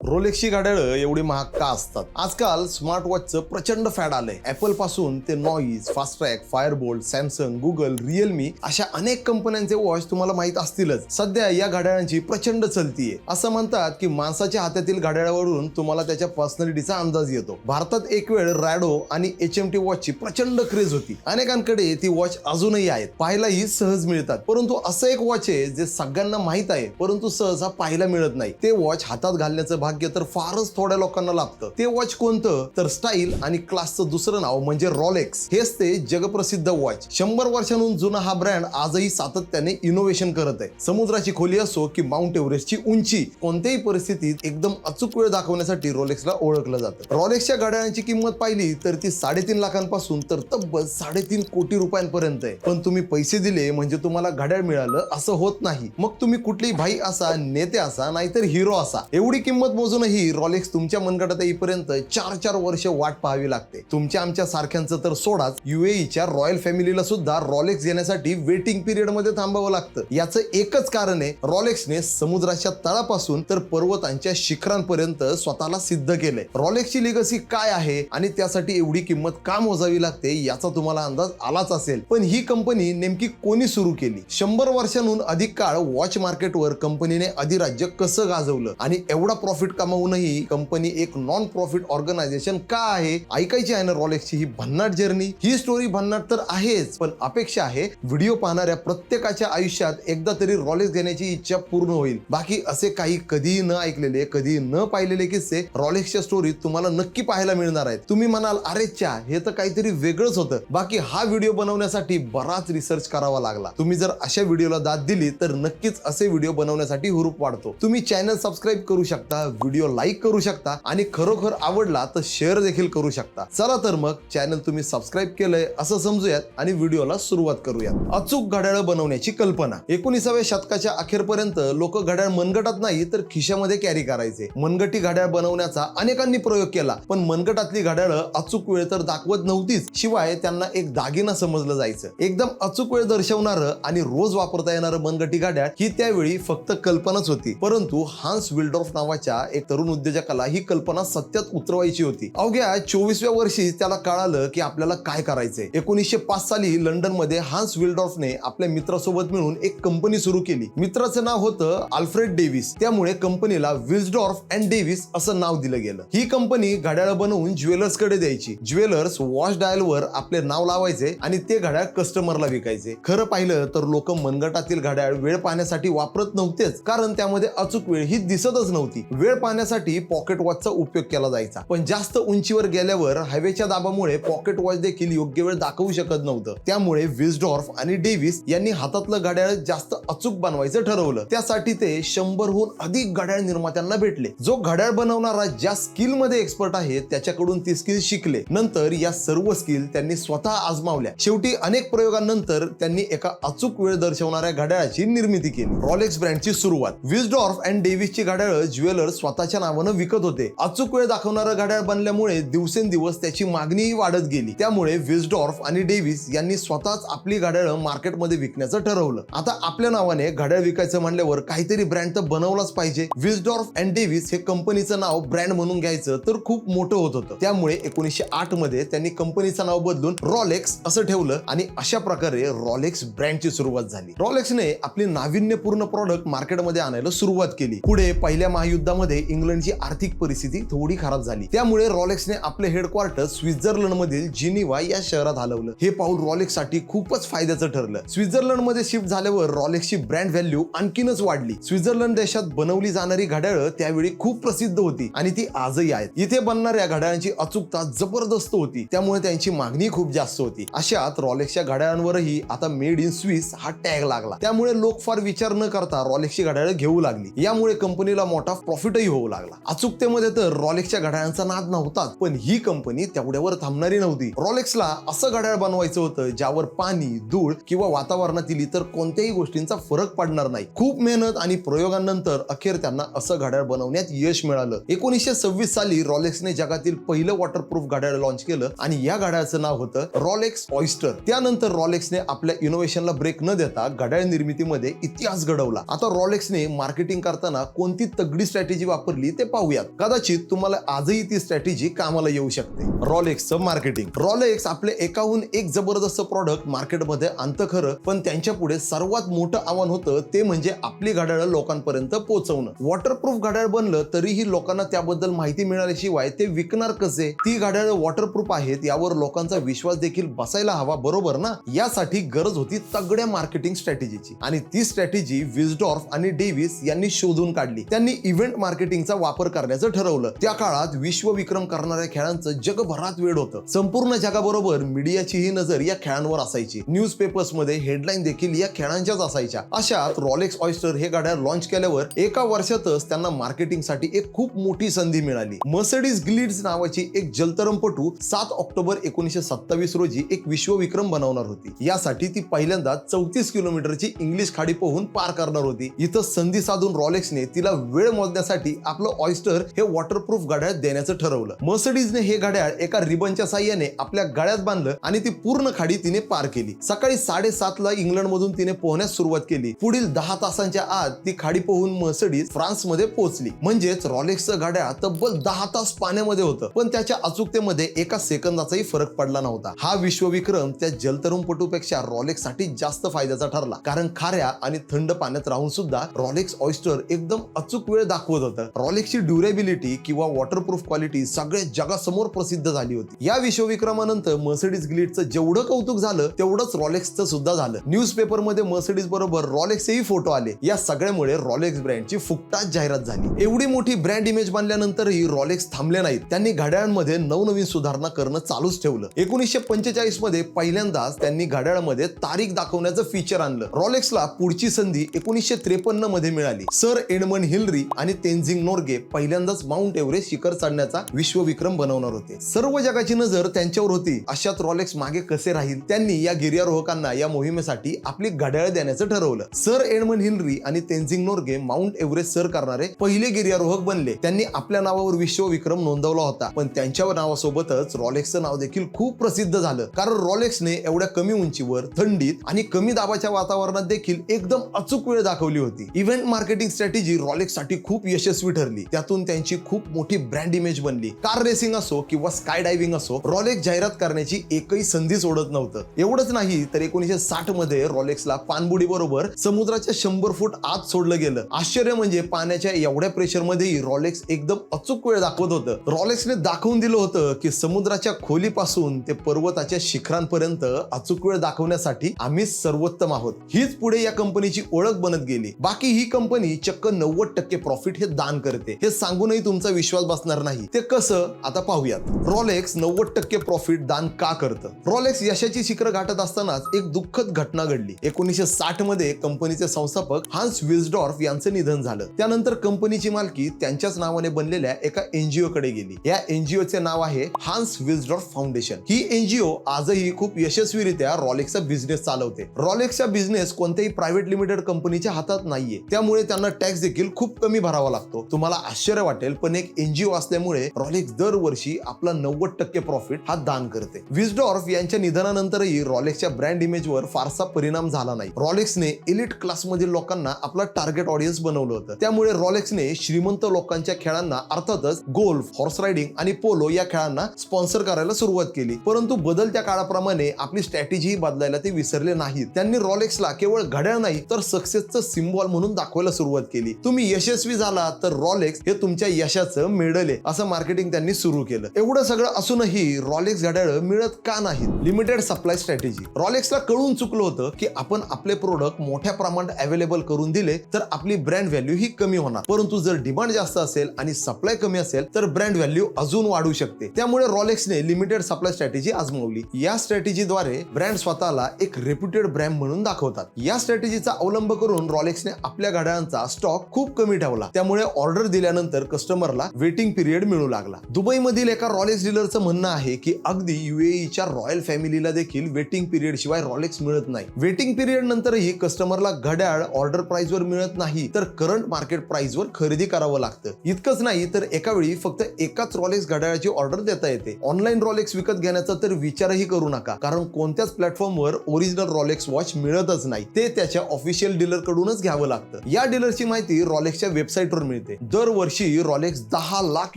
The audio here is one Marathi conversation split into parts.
रोलेक्सची घड्याळं एवढी महाग का असतात. आजकाल स्मार्ट वॉचचं प्रचंड फॅड आलंय. ऍपलपासून ते Noise Fastrack Fireboltt Samsung Google Realme अशा अनेक कंपन्यांचे वॉच तुम्हाला माहीत असतीलच. सध्या या घड्याळांची प्रचंड चलती आहे असं म्हणतात की माणसाच्या हातातील घड्याळावरून तुम्हाला त्याच्या पर्सनॅलिटीचा अंदाज येतो. भारतात एक वेळ रॅडो आणि एच एम टी वॉचची प्रचंड क्रेज होती. अनेकांकडे ती वॉच अजूनही आहेत. पाहायलाही सहज मिळतात. परंतु असं एक वॉच आहे जे सगळ्यांना माहीत आहे परंतु सहसा पाहायला मिळत नाही. ते वॉच हातात घालण्याचं भाग्य तर फारच थोड्या लोकांना लाभतं. ते वॉच कोणतं? तर स्टाईल आणि क्लासचं दुसरं नाव म्हणजे रॉलेक्स हेच ते जगप्रसिद्ध वॉच शंभर वर्षांहून जुना हा ब्रँड आजही सातत्याने इनोव्हेशन करत आहे. समुद्राची खोली असो की माउंट एव्हरेस्टची उंची कोणत्याही परिस्थितीत एकदम अचूक वेळ दाखवण्यासाठी रोलेक्सला ओळखलं जातं. रॉलेक्सच्या घड्याळांची किंमत पाहिली तर ती साडेतीन लाखांपासून तर तब्बल साडेतीन कोटी रुपयांपर्यंत आहे. पण तुम्ही पैसे दिले म्हणजे तुम्हाला घड्याळ मिळालं असं होत नाही. मग तुम्ही कुठलीही भाई असा नेते असा नाहीतर हिरो असा. एवढी किंमत मोजूनही रॉलेक्स तुमच्या मनगटात येईपर्यंत चार चार वर्ष वाट पाहावी लागते. तुमच्या आमच्या सारख्यांचं तर सोडाच. युएईच्या रॉयल फॅमिलीला सुद्धा रॉलेक्स घेण्यासाठी वेटिंग पिरियडमध्ये थांबावं लागतं. याचं एकच कारण आहे रॉलेक्सने समुद्राच्या तळापासून तर पर्वतांच्या शिखरांपर्यंत स्वतःला सिद्ध केलंय. रॉलेक्सची लिगसी काय आहे आणि त्यासाठी एवढी किंमत का मोजावी लागते याचा तुम्हाला अंदाज आलाच असेल. पण ही कंपनी नेमकी कोणी सुरू केली? शंभर वर्षांहून अधिक काळ वॉच मार्केटवर कंपनीने अधिराज्य कसं गाजवलं? आणि एवढा प्रॉफिट कमावूनही कंपनी एक नॉन प्रॉफिट ऑर्गनायझेशन का आहे? ऐकायची आहे ना रॉलेक्सची ही भन्नाट जर्नी ही स्टोरी भन्नाट तर आहेच पण अपेक्षा आहे व्हिडिओ पाहणाऱ्या प्रत्येकाच्या आयुष्यात एकदा तरी रॉलेक्स घेण्याची इच्छा पूर्ण होईल. बाकी असे काही कधीही न ऐकलेले कधी न पाहिलेले किस्से रॉलेक्सच्या स्टोरीत तुम्हाला नक्की पाहायला मिळणार आहेत. तुम्ही म्हणाल अरे च्या हे तर काहीतरी वेगळंच होतं. बाकी हा व्हिडिओ बनवण्यासाठी बराच रिसर्च करावा लागला. तुम्ही जर अशा व्हिडिओला दाद दिली तर नक्कीच असे व्हिडिओ बनवण्यासाठी हुरूप वाढतो. तुम्ही चॅनल सबस्क्राईब करू शकता व्हिडिओ लाईक करू शकता आणि खरोखर आवडला तर शेअर देखील करू शकता. चला तर मग चॅनल तुम्ही सबस्क्राईब केलंय असं समजूयात आणि व्हिडिओला सुरुवात करूयात. अचूक घड्याळ बनवण्याची कल्पना. एकोणीसाव्या शतकाच्या अखेरपर्यंत लोक घड्याळ मनगटात नाही तर खिशामध्ये कॅरी करायचे. मनगटी घड्याळ बनवण्याचा अनेकांनी प्रयोग केला पण मनगटातली घड्याळ अचूक वेळ तर दाखवत नव्हतीच. शिवाय त्यांना एक दागिना समजलं जायचं. एकदम अचूक वेळ दर्शवणारं आणि रोज वापरता येणारं मनगटी घड्याळ ही त्यावेळी फक्त कल्पनाच होती. परंतु हान्स विल्डॉर्फ नावाच्या एक तरुण उद्योजकाला ही कल्पना सत्यात उतरवायची होती. अवघ्या चोवीसव्या वर्षी त्याला कळालं की आपल्याला काय करायचंय. एकोणीसशे पाच साली लंडनमध्ये हान्स विल्डॉर्फने आपल्या मित्रासोबत मिळून एक कंपनी सुरू केली. मित्राचं नाव होतं अल्फ्रेड डेव्हिस. त्यामुळे कंपनीला विल्सडॉर्फ अँड डेव्हिस असं नाव दिलं गेलं. ही कंपनी घड्याळ बनवून ज्वेलर्सकडे द्यायची. ज्वेलर्स वॉच डायल वर आपले नाव लावायचे आणि ते घड्याळ कस्टमरला विकायचे. खरं पाहिलं तर लोक मनगटातील घड्याळ वेळ पाहण्यासाठी वापरत नव्हतेच कारण त्यामध्ये अचूक वेळ ही दिसतच नव्हती. वेळ पाहण्यासाठी पॉकेट वॉचचा उपयोग केला जायचा. पण जास्त उंचीवर गेल्यावर हवेच्या दाबामुळे पॉकेट वॉच देखील योग्य वेळ दाखवू शकत नव्हतं. त्यामुळे विल्सडॉर्फ आणि डेव्हिस यांनी हातातलं घड्याळ जास्त अचूक बनवायचं ठरवलं. त्यासाठी ते शंभरहून अधिक घड्याळ निर्मात्यांना भेटले. जो घड्याळ बनवणारा ज्या स्किलमध्ये एक्सपर्ट आहे त्याच्याकडून ती स्किल शिकले. नंतर या सर्व स्किल त्यांनी स्वतः आजमावल्या. शेवटी अनेक प्रयोगांनंतर त्यांनी एका अचूक वेळ दर्शवणाऱ्या घड्याळाची निर्मिती केली. रॉलेक्स ब्रँडची सुरुवात. विल्सडॉर्फ अँड डेव्हिसची घड्याळ ज्वेलर्स स्वतःच्या नावानं विकत होते. अचूक वेळ दाखवणारं घड्याळ बनल्यामुळे दिवसेंदिवस त्याची मागणीही वाढत गेली. त्यामुळे विस्डॉर्फ आणि डेव्हिस यांनी स्वतःच आपली घड्याळ मार्केटमध्ये विकण्याचं ठरवलं. आता आपल्या नावाने घड्याळ विकायचं म्हणल्यावर काहीतरी ब्रँड तर बनवलाच पाहिजे. विस्डॉर्फ अँड डेव्हिस हे कंपनीचं नाव ब्रँड म्हणून घ्यायचं तर खूप मोठं होत होतं. त्यामुळे एकोणीसशे आठमध्ये त्यांनी कंपनीचं नाव बदलून रॉलेक्स असं ठेवलं आणि अशा प्रकारे रॉलेक्स ब्रँडची सुरुवात झाली. रॉलेक्सने आपली नाविन्यपूर्ण प्रॉडक्ट मार्केटमध्ये आणायला सुरुवात केली. पुढे पहिल्या महायुद्धामध्ये इंग्लंडची आर्थिक परिस्थिती थोडी खराब झाली. त्यामुळे रॉलेक्सने आपले हेडक्वार्टर स्वित्झर्लंड मधील जिनिवा या शहरात हलवलं. हे पाऊल रॉलेक्ससाठी खूपच फायद्याचं ठरलं. स्वित्झर्लंडमध्ये शिफ्ट झाल्यावर रॉलेक्सची ब्रँड व्हॅल्यू आणखीनच वाढली. स्वित्झर्लंड देशात बनवली जाणारी घड्याळं त्यावेळी खूप प्रसिद्ध होती आणि ती आजही आहेत. इथे बनणाऱ्या घड्याळांची अचूकता जबरदस्त होती. त्यामुळे त्यांची मागणी खूप जास्त होती. अशात रॉलेक्सच्या घड्याळांवरही आता मेड इन स्विस हा टॅग लागला. त्यामुळे लोक फार विचार न करता रॉलेक्सची घड्याळं घेऊ लागली. यामुळे कंपनीला मोठा प्रॉफिट प्रॉफिटही होऊ लागला. अचूकतेमध्ये तर रॉलेक्सच्या घड्याळांचा नाद नव्हताच पण ही कंपनी तेवढ्यावर थांबणारी नव्हती. रॉलेक्सला असं घड्याळ बनवायचं होतं ज्यावर पाणी धूळ किंवा वातावरणातील इतर कोणत्याही गोष्टींचा फरक पडणार नाही. खूप मेहनत आणि प्रयोगांनंतर अखेर त्यांना असं घड्याळ बनवण्यात यश मिळालं. एकोणीसशे सव्वीस साली रॉलेक्सने जगातील पहिलं वॉटरप्रूफ घड्याळ लॉन्च केलं आणि या घड्याळाचं नाव होतं रॉलेक्स ऑइस्टर त्यानंतर रॉलेक्सने आपल्या इनोव्हेशनला ब्रेक न देता घड्याळ निर्मितीमध्ये इतिहास घडवला. आता रॉलेक्सने मार्केटिंग करताना कोणती तगडी स्ट्रॅटेजी वापरली ते पाहूयात. कदाचित तुम्हाला आजही ती स्ट्रॅटेजी कामाला येऊ शकते. रॉलेक्सचं मार्केटिंग रॉलेक्स आपले एकाहून एक जबरदस्त प्रॉडक्ट मार्केटमध्ये आणतं खरं पण त्यांच्या पुढे सर्वात मोठं आव्हान होतं ते म्हणजे आपली घड्याळ लोकांपर्यंत पोहोचवणं. वॉटरप्रूफ घड्याळ बनलं तरीही लोकांना त्याबद्दल माहिती मिळाल्याशिवाय ते विकणार कसे? ती घड्याळ वॉटरप्रूफ आहेत यावर लोकांचा विश्वास देखील बसायला हवा बरोबर ना? यासाठी गरज होती तगड्या मार्केटिंग स्ट्रॅटेजीची आणि ती स्ट्रॅटेजी विजडॉर्फ आणि डेव्हिस यांनी शोधून काढली. त्यांनी इव्हेंट मार्केटिंगचा वापर करण्याचं ठरवलं. त्या काळात विश्वविक्रम करणाऱ्या खेळांचं जगभरात वेळ होतं. संपूर्ण जगाबरोबर मीडियाचीही नजर या खेळांवर असायची. न्यूज पेपर्समध्ये हेडलाईन देखील या खेळांच्याच असायच्या. अशात रॉलेक्स ऑयस्टर हे गाड्या लॉन्च केल्यावर एका वर्षातच त्यांना मार्केटिंगसाठी एक खूप मोठी संधी मिळाली. मर्सडीज ग्लिड्स नावाची एक जलतरमपटू सात ऑक्टोबर एकोणीशे सत्तावीस रोजी एक विश्वविक्रम बनवणार होती. यासाठी ती पहिल्यांदा चौतीस किलोमीटरची इंग्लिश खाडी पोहून पार करणार होती. इथं संधी साधून रॉलेक्सने तिला वेळ मोजण्यासाठी आपलं ऑयस्टर हे वॉटरप्रूफ गाड्यात देण्याचं ठरवलं. मर्सडीजने हे घड्याळ एका रिबनच्या साह्याने आपल्या गळ्यात बांधलं आणि ती पूर्ण खाडी तिने पार केली. सकाळी साडेसात ला इंग्लंड मधून तिने पोहण्यास सुरुवात केली. पुढील दहा तासांच्या आत ती खाडी पोहून मर्सडीज फ्रान्समध्ये पोहोचली. म्हणजेच रॉलेक्सचं घड्याळ तब्बल दहा तास पाण्यामध्ये होतं पण त्याच्या अचूकतेमध्ये एका सेकंदाचाही फरक पडला नव्हता. हा विश्वविक्रम त्या जलतरुणपटूपेक्षा रॉलेक्ससाठी जास्त फायद्याचा ठरला. कारण खाऱ्या आणि थंड पाण्यात राहून सुद्धा रॉलेक्स ऑयस्टर एकदम अचूक वेळ दाखवत होतं. रॉलेक्सची ड्युरेबिलिटी किंवा वॉटरप्रूफ क्वालिटी सगळ्या जगासमोर प्रसिद्ध झाली होती. या विश्वविक्रमानंतर मर्सिडीज ग्लिटचं जेवढं कौतुक झालं तेवढंच रॉलेक्सचं सुद्धा झालं. न्यूज पेपरमध्ये मर्सिडीज बरोबर रॉलेक्सचेही फोटो आले. या सगळ्यामुळे रॉलेक्स ब्रँडची फुकटाच जाहिरात झाली. एवढी मोठी ब्रँड इमेज बांधल्यानंतरही रॉलेक्स थांबले नाहीत. त्यांनी घड्याळांमध्ये नवनवीन सुधारणा करणं चालूच ठेवलं. एकोणीसशे पंचेचाळीसमध्ये पहिल्यांदाच त्यांनी घड्याळामध्ये तारीख दाखवण्याचं फीचर आणलं. रॉलेक्सला पुढची संधी एकोणीसशे त्रेपन्नमध्ये मिळाली. सर एडमन हिलरी आणि तेन्झिंग नोर्गे पहिल्यांदाच माउंट एव्हरेस्ट शिखर चढण्याचा विश्वविक्रम बनवणार होते. सर्व जगाची नजर त्यांच्यावर होती. अशात रॉलेक्स मागे कसे राहील? त्यांनी या गिर्यारोहकांना या मोहिमेसाठी आपली घड्याळ देण्याचं ठरवलं. सर एडमन हिलरी आणि तेन्झिंग नोर्गे माउंट एव्हरेस्ट सर करणारे पहिले गिर्यारोहक बनले. त्यांनी आपल्या नावावर विश्वविक्रम नोंदवला होता. पण त्यांच्या नावासोबतच रॉलेक्सचं नाव देखील खूप प्रसिद्ध झालं. कारण रॉलेक्सने एवढ्या कमी उंचीवर थंडीत आणि कमी दाबाच्या वातावरणात देखील एकदम अचूक वेळ दाखवली होती. इव्हेंट मार्केटिंग स्ट्रॅटेजी रॉलेक्ससाठी खूप यशस्वी ठरली. त्यातून त्यांची खूप मोठी ब्रँड इमेज बनली. कार रेसिंग असो किंवा स्काय डायव्हिंग असो रॉलेक्स जाहिरात करण्याची एकही संधी सोडत नव्हतं. एवढंच नाही तर एकोणीशे साठमध्ये रॉलेक्सला पाणबुडी बरोबर समुद्राच्या शंभर फूट आत सोडलं गेलं. आश्चर्य म्हणजे पाण्याच्या एवढ्या प्रेशर मध्येही रॉलेक्स एकदम अचूक वेळ दाखवत होतं. रॉलेक्सने दाखवून दिलं होतं की समुद्राच्या खोलीपासून ते पर्वताच्या शिखरांपर्यंत अचूक वेळ दाखवण्यासाठी आम्ही सर्वोत्तम आहोत. हीच पुढे या कंपनीची ओळख बनत गेली. बाकी ही कंपनी चक्क नव्वद टक्के प्रॉफिट हे दान करते. हे सांगूनही तुमचा विश्वास बसणार नाही. ते कसं? आता पाहूयात. रॉलेक्स नव्वद टक्के प्रॉफिट दान का करतं? रॉलेक्स यशाची शिखर गाठत असतानाच एक दुःखद घटना घडली. एकोणीसशे साठमध्ये कंपनीचे संस्थापक हान्स विल्सडॉर्फ यांचं निधन झालं. त्यानंतर कंपनीची मालकी त्यांच्याच नावाने बनलेल्या एका एनजीओ कडे गेली. या एनजीओ चे नाव आहे हान्स विल्सडॉर्फ फाउंडेशन ही एनजीओ आजही खूप यशस्वीरित्या रॉलेक्सचा बिझनेस चालवते. रॉलेक्सचा बिझनेस कोणत्याही प्रायव्हेट लिमिटेड कंपनीच्या हातात नाहीये. त्यामुळे त्यांना टॅक्स देखील खूप कमी भरावा लागतो. तुम्हाला आश्चर्य वाटेल पण एक एनजीओ असल्यामुळे रॉलेक्स दरवर्षी आपला नव्वद टक्के प्रॉफिट हा दान करते. विजडॉर्फ यांच्या निधनानंतरही रॉलेक्सच्या ब्रँड इमेजवर फारसा परिणाम झाला नाही. रॉलेक्सने इलिट क्लासमधील लोकांना आपला टार्गेट ऑडियन्स बनवलं होतं. त्यामुळे रॉलेक्सने श्रीमंत लोकांच्या खेळांना अर्थातच गोल्फ हॉर्स रायडिंग आणि पोलो या खेळांना स्पॉन्सर करायला सुरुवात केली. परंतु बदलत्या काळाप्रमाणे आपली स्ट्रॅटेजी बदलायला ते विसरले नाहीत. त्यांनी रॉलेक्सला केवळ घड्याळ नाही तर सक्सेसचं सिम्बॉल म्हणून दाखवायला सुरुवात केली. तुम्ही यशस्वी झालात तर रॉलेक्स हे तुमच्या यशाचं मेडल आहे असं मार्केटिंग त्यांनी सुरू केलं. एवढं सगळं असूनही रॉलेक्स घड्याळ मिळत का नाहीत? लिमिटेड सप्लाय स्ट्रॅटेजी रॉलेक्सला कळून चुकलं होतं की आपण आपले प्रोडक्ट मोठ्या प्रमाणात अवेलेबल करून दिले तर आपली ब्रँड व्हॅल्यू ही कमी होणार. परंतु जर डिमांड जास्त असेल आणि सप्लाय कमी असेल तर ब्रँड व्हॅल्यू अजून वाढू शकते. त्यामुळे रॉलेक्सने लिमिटेड सप्लाय स्ट्रॅटेजी आजमावली. या स्ट्रॅटेजीद्वारे ब्रँड स्वतःला एक रेप्युटेड ब्रँड म्हणून दाखवतात. या स्ट्रॅटेजीचा अवलंब करून रॉलेक्सने आपल्या गाड्यांचा स्टॉक खूप कमी ठेवला. त्यामुळे ऑर्डर दिल्यानंतर कस्टमरला वेटिंग पिरियड मिळू लागला. दुबईमधील एका रॉलेक्स डीलरचं म्हणणं आहे की अगदी युएईच्या रॉयल फॅमिलीला देखील वेटिंग पिरियड शिवाय रॉलेक्स मिळत नाही. वेटिंग पिरियड नंतरही कस्टमरला घड्याळ ऑर्डर प्राइस वर मिळत नाही तर करंट मार्केट प्राइस वर खरेदी करावं लागतं. इतकंच नाही तर एका वेळी फक्त एकाच रॉलेक्स घड्याळाची ऑर्डर देता येते. ऑनलाईन रॉलेक्स विकत घेण्याचा तर विचारही करू नका कारण कोणत्याच प्लॅटफॉर्मवर ओरिजिनल रॉलेक्स वॉच मिळतच नाही. ते त्याच्या ऑफिशियल डीलर कडूनच घ्यावं लागतं. या डीलरची माहिती रॉलेक्सच्या वेबसाईटवर मिळते. मिळते. दरवर्षी रॉलेक्स दहा लाख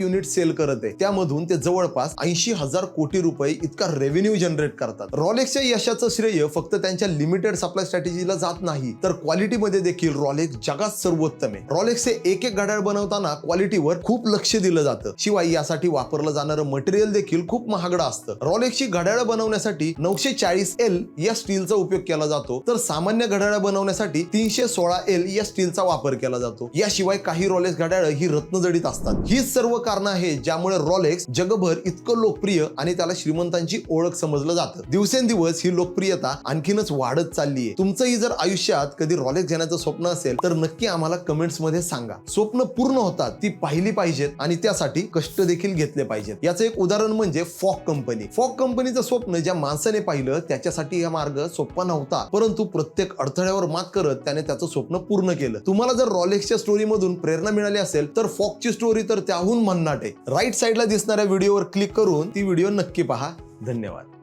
युनिट सेल करत आहे. त्यामधून ते जवळपास ऐंशी हजार कोटी रुपये इतका रेव्हेन्यू जनरेट करतात. रॉलेक्सच्या यशाचं श्रेय फक्त त्यांच्या लिमिटेड सप्लाय स्ट्रॅटेजीला जात नाही तर क्वालिटीमध्ये देखील रॉलेक्स जगात सर्वोत्तम आहे. रॉलेक्स हे एक एक घड्याळ बनवताना क्वालिटीवर खूप लक्ष दिलं जातं. शिवाय यासाठी वापरलं जाणारं मटेरियल देखील खूप महागडं असतं. रॉलेक्सची घड्याळ बनवण्यासाठी नऊशे चाळीस एल या स्टीलचा उपयोग केला जातो तर सामान्य घड्याळ बनवण्यासाठी तीनशे सोळा एल या स्टीलचा वापर केला जातो. याशिवाय काही रॉलेक्स घड्याळ ही रत्नजडीत असतात. हीच सर्व कारणं आहेत ज्यामुळे रॉलेक्स जगभर इतकं लोकप्रिय आणि त्याला श्रीमंतांची ओळख समजलं जातं. दिवसेंदिवस ही लोकप्रियता आणखीनच वाढत चालली आहे तुमचंही जर आयुष्यात कधी रॉलेक्स घेण्याचं स्वप्न असेल तर नक्की आम्हाला कमेंट्समध्ये सांगा. स्वप्न पूर्ण होतात ती पाहिली पाहिजेत आणि त्यासाठी कष्ट देखील घेतले पाहिजेत. याचं एक उदाहरण म्हणजे फॉक कंपनी. फॉक कंपनीचं स्वप्न ज्या माणसाने पाहिलं त्याच्यासाठी हा मार्ग सोपा नव्हता. परंतु प्रत्येक अडथळ्यावर मात करत त्याने त्याचं स्वप्न पूर्ण केलं. तुम्हाला जर रॉलेक्सच्या स्टोरीमधून प्रेरणा प्रेरणा मिळाली असेल तर फॉकची स्टोरी तर त्याहून भन्नाट आहे राईट साईडला दिसणाऱ्या व्हिडिओवर क्लिक करून ती व्हिडिओ नक्की पहा. धन्यवाद.